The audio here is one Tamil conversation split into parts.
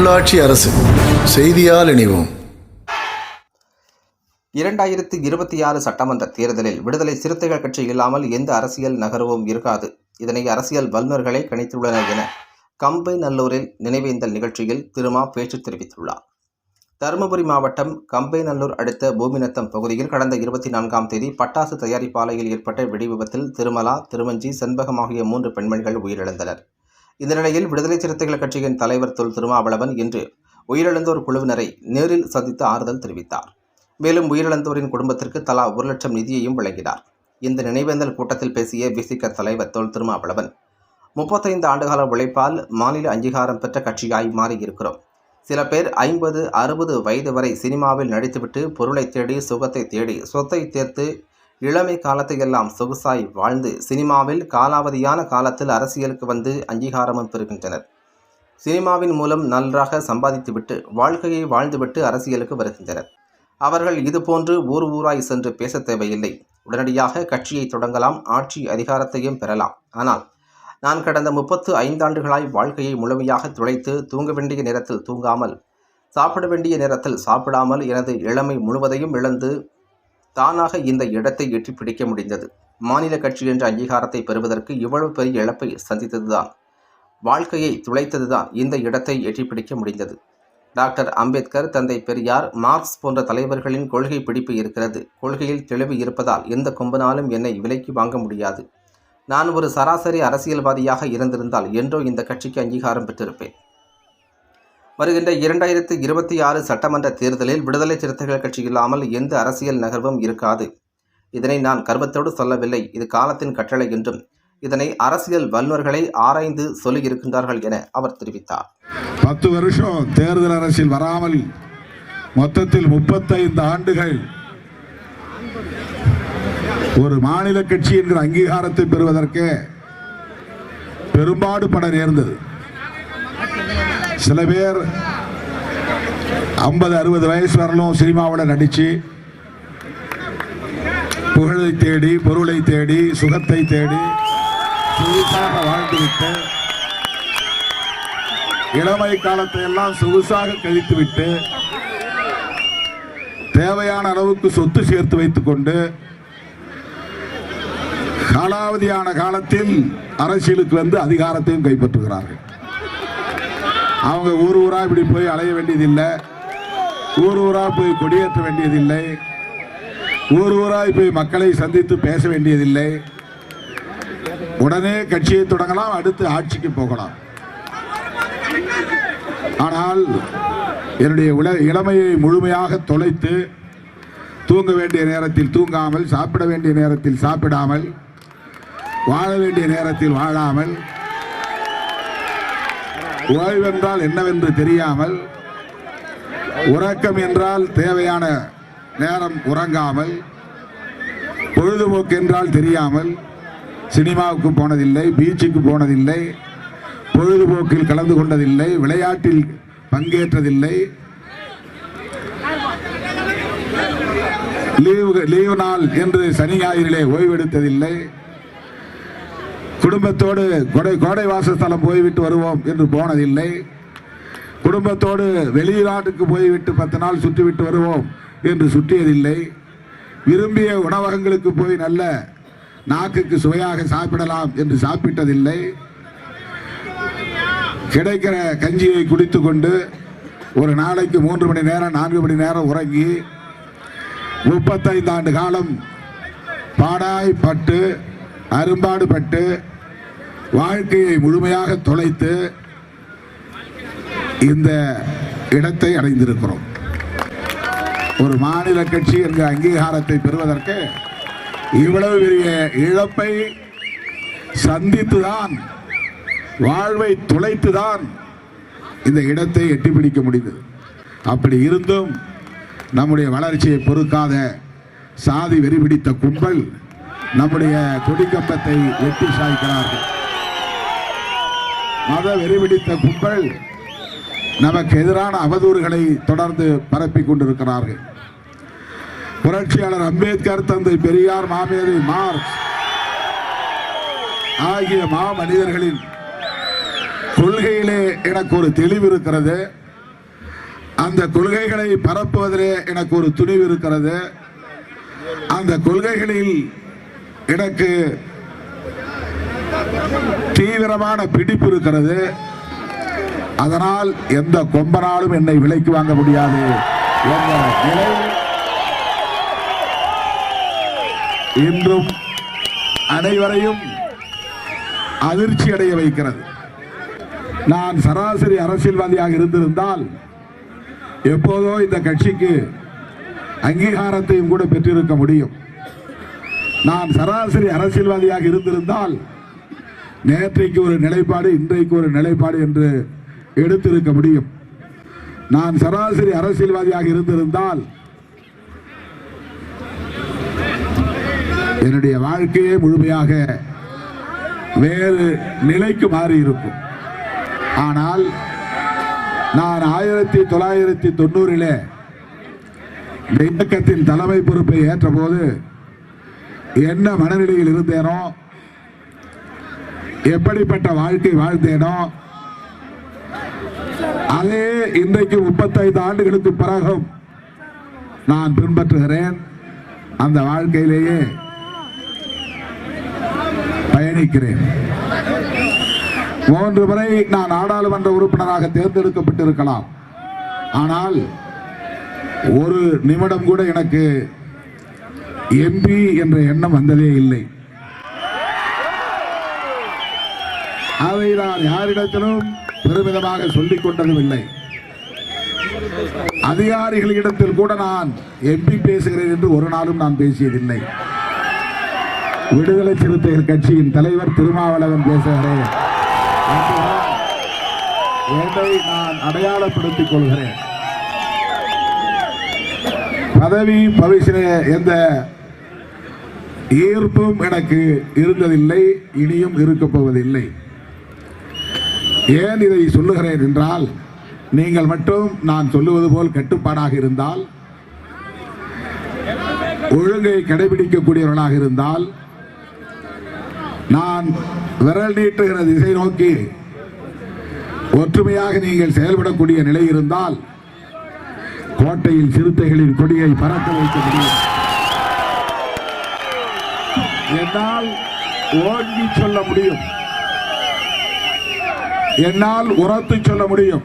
உள்ளாட்சி அரசு. செய்தியால் இணைவோம். இரண்டாயிரத்தி இருபத்தி ஆறு சட்டமன்ற தேர்தலில் விடுதலை சிறுத்தைகள் கட்சி இல்லாமல் எந்த அரசியல் நகர்வும் இருக்காது. இதனை அரசியல் வல்லுநர்களே கணித்துள்ளனர் என கம்பை நல்லூரில் நினைவேந்தல் நிகழ்ச்சியில் திருமா பேச்சு தெரிவித்துள்ளார். தருமபுரி மாவட்டம் கம்பைநல்லூர் அடுத்த பூமிநத்தம் பகுதியில் கடந்த இருபத்தி நான்காம் தேதி பட்டாசு தயாரிப்பாலையில் ஏற்பட்ட வெடி விபத்தில் திருமலா திருமஞ்சி செண்பகம் ஆகிய மூன்று பெண்மணிகள் உயிரிழந்தனர். இந்த நிலையில் விடுதலை சிறுத்தைகள் கட்சியின் தலைவர் தொல் திருமாவளவன் இன்று உயிரிழந்தோர் குழுவினரை நேரில் சந்தித்து ஆறுதல் தெரிவித்தார். மேலும் உயிரிழந்தோரின் குடும்பத்திற்கு தலா ஒரு லட்சம் நிதியையும் வழங்கினார். இந்த நினைவேந்தல் கூட்டத்தில் பேசிய விசிக தலைவர் தொல் திருமாவளவன் முப்பத்தைந்து ஆண்டுகால உழைப்பால் மாநில அங்கீகாரம் பெற்ற கட்சியாய் மாறியிருக்கிறோம். சில பேர் ஐம்பது அறுபது வயது வரை சினிமாவில் நடித்துவிட்டு பொருளை தேடி சுகத்தை தேடி சொத்தை தேர்த்து இளமை காலத்தையெல்லாம் சொகுசாய் வாழ்ந்து சினிமாவில் காலாவதியான காலத்தில் அரசியலுக்கு வந்து அங்கீகாரமும் பெறுகின்றனர். சினிமாவின் மூலம் நன்றாக சம்பாதித்துவிட்டு வாழ்க்கையை வாழ்ந்துவிட்டு அரசியலுக்கு வருகின்றனர். அவர்கள் இதுபோன்று ஊர் ஊராய் சென்று பேச தேவையில்லை. உடனடியாக கட்சியை தொடங்கலாம் ஆட்சி அதிகாரத்தையும் பெறலாம். ஆனால் நான் கடந்த முப்பத்து ஐந்தாண்டுகளாய் வாழ்க்கையை முழுமையாக துளைத்து தூங்க வேண்டிய நேரத்தில் தூங்காமல் சாப்பிட வேண்டிய நேரத்தில் சாப்பிடாமல் எனது இளமை முழுவதையும் இழந்து தானாக இந்த இடத்தை எட்டி பிடிக்க முடிந்தது. மாநில கட்சி என்ற அங்கீகாரத்தை பெறுவதற்கு இவ்வளவு பெரிய இழப்பை சந்தித்ததுதான். வாழ்க்கையை துளைத்ததுதான் இந்த இடத்தை எட்டி பிடிக்க முடிந்தது. டாக்டர் அம்பேத்கர் தந்தை பெரியார் மார்க்ஸ் போன்ற தலைவர்களின் கொள்கை பிடிப்பு இருக்கிறது. கொள்கையில் தெளிவு இருப்பதால் எந்த கொம்பனாலும் என்னை விலைக்கு வாங்க முடியாது. நான் ஒரு சராசரி அரசியல்வாதியாக இருந்திருந்தால் என்றோ இந்த கட்சிக்கு அங்கீகாரம் பெற்றிருப்பேன். வருகின்ற இரண்டாயிரத்து இருபத்தி ஆறு சட்டமன்ற தேர்தலில் விடுதலை சிறுத்தைகள் கட்சி இல்லாமல் எந்த அரசியல் நகர்வும் இருக்காது. இதனை நான் கர்வத்தோடு சொல்லவில்லை. இது காலத்தின் கட்டளை என்றும் இதனை அரசியல் வல்லுநர்களை ஆராய்ந்து சொல்லியிருக்கின்றார்கள் என அவர் தெரிவித்தார். பத்து வருஷம் தேர்தல் அரசியல் வராமல் மொத்தத்தில் முப்பத்தைந்து ஆண்டுகள் ஒரு மாநில கட்சி என்கிற அங்கீகாரத்தை பெறுவதற்கு பெரும்பாடு பட நேர்ந்தது. சில பேர் ஐம்பது அறுபது வயசு வரலும் சினிமாவில் நடித்து புகழை தேடி பொருளை தேடி சுகத்தை தேடி சொகுசாக வாழ்ந்துவிட்டு இளமை காலத்தை எல்லாம் சொகுசாக கழித்துவிட்டு தேவையான அளவுக்கு சொத்து சேர்த்து வைத்துக் கொண்டு காலாவதியான காலத்தில் அரசியலுக்கு வந்து அதிகாரத்தையும் கைப்பற்றுகிறார்கள். அவங்க ஊர் ஊரா இப்படி போய் அலைய வேண்டியதில்லை. ஊர் ஊரா போய் கொடியேற்ற வேண்டியதில்லை. ஊர் ஊராக போய் மக்களை சந்தித்து பேச வேண்டியதில்லை. உடனே கட்சியை தொடங்கலாம் அடுத்து ஆட்சிக்கு போகலாம். ஆனால் என்னுடைய உல இளமையை முழுமையாக தொலைத்து தூங்க வேண்டிய நேரத்தில் தூங்காமல் சாப்பிட வேண்டிய நேரத்தில் சாப்பிடாமல் வாழ வேண்டிய நேரத்தில் வாழாமல் ஓய்வென்றால் என்னவென்று தெரியாமல் உறக்கம் என்றால் தேவையான நேரம் உறங்காமல் பொழுதுபோக்கு என்றால் தெரியாமல் சினிமாவுக்கு போனதில்லை பீச்சுக்கு போனதில்லை பொழுதுபோக்கில் கலந்து கொண்டதில்லை விளையாட்டில் பங்கேற்றதில்லை. லீவு லீவு நாள் என்று சனி ஞாயிறிலே ஓய்வெடுத்ததில்லை. குடும்பத்தோடு கொடை கோடை வாசஸ்தலம் போய்விட்டு வருவோம் என்று போனதில்லை. குடும்பத்தோடு வெளிநாட்டுக்கு போய்விட்டு பத்து நாள் சுற்றிவிட்டு வருவோம் என்று சுற்றியதில்லை. விரும்பிய உணவகங்களுக்கு போய் நல்ல நாக்குக்கு சுவையாக சாப்பிடலாம் என்று சாப்பிட்டதில்லை. கிடைக்கிற கஞ்சியை குடித்துக்கொண்டு ஒரு நாளைக்கு மூன்று மணி நேரம் நான்கு மணி நேரம் உறங்கி முப்பத்தைந்து ஆண்டு காலம் பாடாய் பட்டு அரும்பாடு பட்டு வாழ்க்கையை முழுமையாக தொலைத்து இந்த இடத்தை அடைந்திருக்கிறோம். ஒரு மாநில கட்சி என்ற அங்கீகாரத்தை பெறுவதற்கு இவ்வளவு பெரிய இழப்பை சந்தித்துதான் வாழ்வை துளைத்துதான் இந்த இடத்தை எட்டி பிடிக்க முடிந்தது. அப்படி இருந்தும் நம்முடைய வளர்ச்சியை பொறுக்காத சாதி வெறிபிடித்த கும்பல் நம்முடைய கொடிக்கம்பத்தை வெட்டி சாய்க்கிறார்கள். மத வெறிபிடித்த கும்பல் நமக்கு எதிரான அவதூறுகளை தொடர்ந்து பரப்பிக் கொண்டிருக்கிறார்கள். புரட்சியாளர் அம்பேத்கர் தந்தை பெரியார் மாமேதை மார் ஆகிய மாமனிதர்களின் கொள்கையிலே எனக்கு ஒரு தெளிவு இருக்கிறது. அந்த கொள்கைகளை பரப்புவதிலே எனக்கு ஒரு துணிவு இருக்கிறது. அந்த கொள்கைகளில் எனக்கு தீவிரமான பிடிப்பு இருக்கிறது. அதனால் எந்த கொம்பனாலும் என்னை விலைக்கு வாங்க முடியாது என்ற நிலை. இன்றும் அனைவரையும் அதிர்ச்சி அடைய வைக்கிறது. நான் சராசரி அரசியல்வாதியாக இருந்திருந்தால் எப்போதோ இந்த கட்சிக்கு அங்கீகாரத்தையும் கூட பெற்றிருக்க முடியும். நான் சராசரி அரசியல்வாதியாக இருந்திருந்தால் நேற்றைக்கு ஒரு நிலைப்பாடு இன்றைக்கு ஒரு நிலைப்பாடு என்று எடுத்திருக்க முடியும். நான் சராசரி அரசியல்வாதியாக இருந்திருந்தால் என்னுடைய வாழ்க்கையே முழுமையாக வேறு நிலைக்கு மாறி இருக்கும் ஆனால் நான் ஆயிரத்தி தொள்ளாயிரத்தி தொண்ணூறிலே இந்த இயக்கத்தின் தலைமை பொறுப்பை ஏற்றபோது என்ன மனநிலையில் இருந்தேனோ எப்படிப்பட்ட வாழ்க்கை வாழ்ந்தேனோ அதே இன்றைக்கு முப்பத்தைந்து ஆண்டுகளுக்கு பிறகும் நான் பின்பற்றுகிறேன். அந்த வாழ்க்கையிலேயே பயணிக்கிறேன். மூன்று முறை நான் நாடாளுமன்ற உறுப்பினராக தேர்ந்தெடுக்கப்பட்டிருக்கலாம். ஆனால் ஒரு நிமிடம் கூட எனக்கு எம்பி என்ற எண்ணம் வந்ததே இல்லை. அவை நான் யாரிடத்திலும் பெருமிதமாக சொல்லிக் கொண்டதும் இல்லை அதிகாரிகளிடத்தில் கூட நான் எம்பி பேசுகிறேன் என்று ஒரு நாளும் நான் பேசியதில்லை. விடுதலை சிறுத்தைகள் கட்சியின் தலைவர் திருமாவளவன் பேசுகிறேன் என்னை நான் அடையாளப்படுத்திக் கொள்கிறேன். பதவி பவிசின எந்த ஈர்ப்பும் எனக்கு இருந்ததில்லை இனியும் இருக்கப் போவதில்லை. ஏன் இதை சொல்லுகிறேன் என்றால் நீங்கள் மட்டும் நான் சொல்லுவது போல் கட்டுப்பாடாக இருந்தால் ஒழுங்கை கடைபிடிக்கக்கூடியவர்களாக இருந்தால் நான் விரல் நீட்டுகிற திசை நோக்கி ஒற்றுமையாக நீங்கள் செயல்படக்கூடிய நிலை இருந்தால் கோட்டையில் சிறுத்தைகளின் கொடியை பறக்க வைக்க முடியும். என்னால் ஓங்கி சொல்ல முடியும். என்னால் உரத்து சொல்ல முடியும்.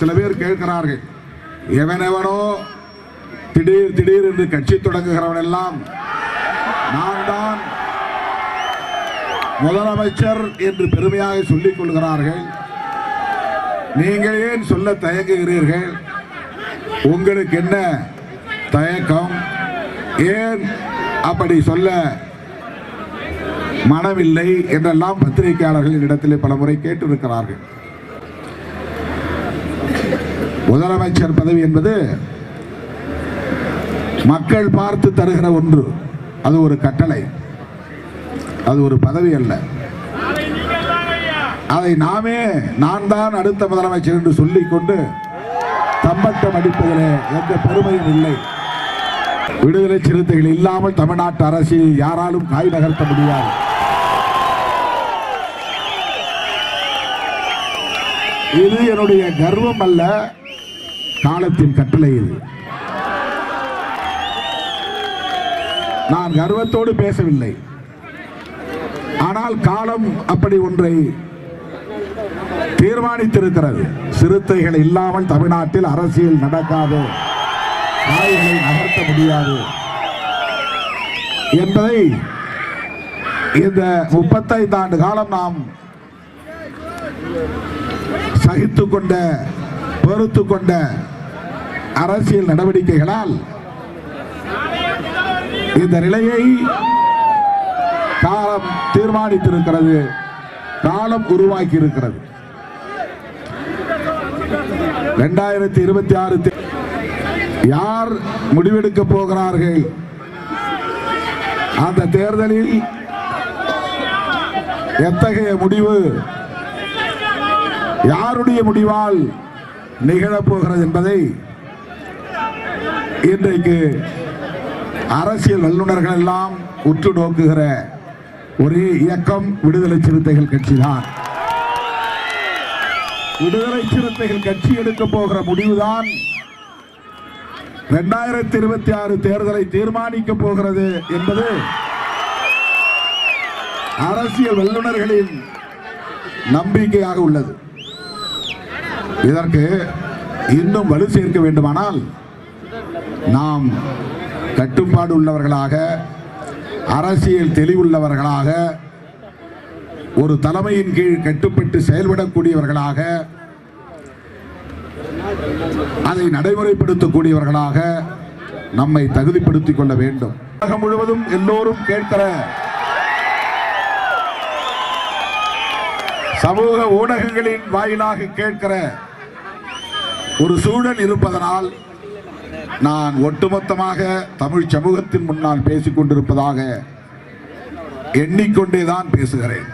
சில பேர் கேட்கிறார்கள் எவனெவனோ திடீர் திடீர் என்று கட்சி தொடங்குகிறவன் எல்லாம் நான் தான் முதலமைச்சர் என்று பெருமையாக சொல்லிக் கொள்கிறார்கள். நீங்கள் ஏன் சொல்ல தயங்குகிறீர்கள்? உங்களுக்கு என்ன தயக்கம்? ஏன் அப்படி சொல்ல மனமில்லை என்றெல்லாம் பத்திரிகையாளர்களின் இடத்திலே பல முறை கேட்டிருக்கிறார்கள். முதலமைச்சர் பதவி என்பது மக்கள் பார்த்து தருகிற ஒன்று. அது ஒரு கட்டளை. அது ஒரு பதவி அல்ல. அதை நாமே நான் தான் அடுத்த முதலமைச்சர் என்று சொல்லிக்கொண்டு தம்பட்டம் அடிப்பதிலே எந்த பெருமையும் இல்லை. விடுதலை சிறுத்தைகள் இல்லாமல் தமிழ்நாட்டு அரசியல் யாராலும் காய் நகர்த்த முடியாது. இது என்னுடைய கர்வம் அல்ல காலத்தின் கட்டளை இது நான் கர்வத்தோடு பேசவில்லை. ஆனால் காலம் அப்படி ஒன்றை தீர்மானித்திருக்கிறது. சிறுத்தைகள் இல்லாமல் தமிழ்நாட்டில் அரசியல் நடக்காது. காய்களை நகர்த்த முடியாது. என்பதை இந்த முப்பத்தைந்து ஆண்டு காலம் நாம் சகித்து கொண்ட பொறுத்து கொண்ட அரசியல் நடவடிக்கைகளால் இந்த நிலையை காலம் தீர்மானித்திருக்கிறது காலம் உருவாக்கி இருக்கிறது இரண்டாயிரத்தி இருபத்தி ஆறு யார் முடிவெடுக்க போகிறார்கள்? அந்த தேர்தலில் எத்தகைய முடிவு யாருடைய முடிவால் நிகழப்போகிறது என்பதை இன்றைக்கு அரசியல் வல்லுநர்கள் எல்லாம் உற்று நோக்குகிற ஒரே இயக்கம் விடுதலை சிறுத்தைகள் கட்சிதான். விடுதலை சிறுத்தைகள் கட்சி எடுக்க போகிற முடிவுதான் இரண்டாயிரத்தி இருபத்தி ஆறு தேர்தலை தீர்மானிக்க போகிறது என்பது அரசியல் வல்லுநர்களின் நம்பிக்கையாக உள்ளது. இதற்கு இன்னும் வலு சேர்க்க வேண்டுமானால் நாம் கட்டுப்பாடு உள்ளவர்களாக அரசியல் தெளிவுள்ளவர்களாக ஒரு தலைமையின் கீழ் கட்டுப்பட்டு செயல்படக்கூடியவர்களாக அதை நடைமுறைப்படுத்தக்கூடியவர்களாக நம்மை தகுதிப்படுத்திக் கொள்ள வேண்டும். உலகம் முழுவதும் எல்லோரும் கேட்கிற சமூக ஊடகங்களின் வாயிலாக கேட்கிற ஒரு சூழல் இருப்பதனால் நான் ஒட்டுமொத்தமாக தமிழ் சமூகத்தின் முன்னால் பேசிக் கொண்டிருப்பதாக எண்ணிக்கொண்டேதான் பேசுகிறேன்.